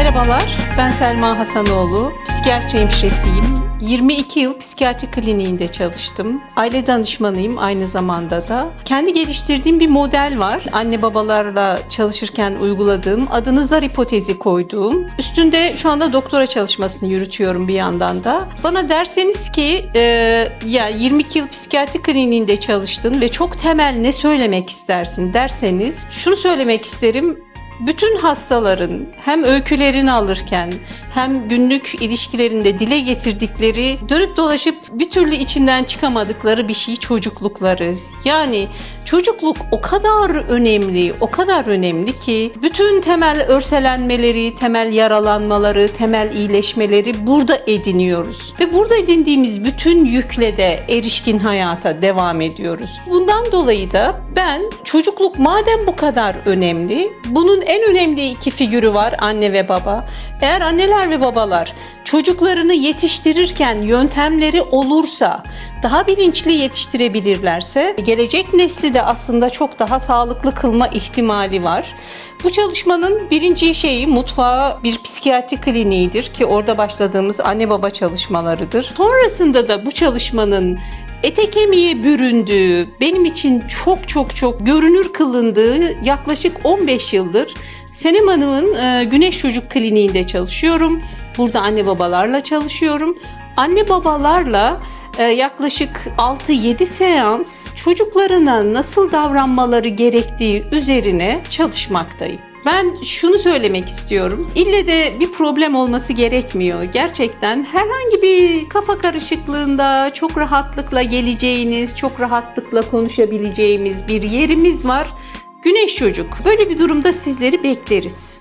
Merhabalar, ben Selma Hasanoğlu. Psikiyatri hemşiresiyim. 22 yıl psikiyatri kliniğinde çalıştım. Aile danışmanıyım aynı zamanda da. Kendi geliştirdiğim bir model var. Anne babalarla çalışırken uyguladığım, adını zar hipotezi koyduğum. Üstünde şu anda doktora çalışmasını yürütüyorum bir yandan da. Bana derseniz ki e, ya 22 yıl psikiyatri kliniğinde çalıştın ve çok temel ne söylemek istersin derseniz şunu söylemek isterim bütün hastaların hem öykülerini alırken hem günlük ilişkilerinde dile getirdikleri dönüp dolaşıp bir türlü içinden çıkamadıkları bir şey çocuklukları. Yani çocukluk o kadar önemli, o kadar önemli ki bütün temel örselenmeleri, temel yaralanmaları, temel iyileşmeleri burada ediniyoruz. Ve burada edindiğimiz bütün yükle de erişkin hayata devam ediyoruz. Bundan dolayı da ben çocukluk madem bu kadar önemli, bunun en önemli iki figürü var anne ve baba. Eğer anneler ve babalar çocuklarını yetiştirirken yöntemleri olursa, daha bilinçli yetiştirebilirlerse gelecek nesli de aslında çok daha sağlıklı kılma ihtimali var. Bu çalışmanın birinci şeyi mutfağı bir psikiyatri kliniğidir ki orada başladığımız anne baba çalışmalarıdır. Sonrasında da bu çalışmanın ete kemiğe büründüğü, benim için çok çok çok görünür kılındığı yaklaşık 15 yıldır Senem Hanım'ın e, Güneş Çocuk Kliniğinde çalışıyorum. Burada anne babalarla çalışıyorum. Anne babalarla e, yaklaşık 6-7 seans çocuklarına nasıl davranmaları gerektiği üzerine çalışmaktayım. Ben şunu söylemek istiyorum. İlle de bir problem olması gerekmiyor. Gerçekten herhangi bir kafa karışıklığında çok rahatlıkla geleceğiniz, çok rahatlıkla konuşabileceğimiz bir yerimiz var. Güneş Çocuk. Böyle bir durumda sizleri bekleriz.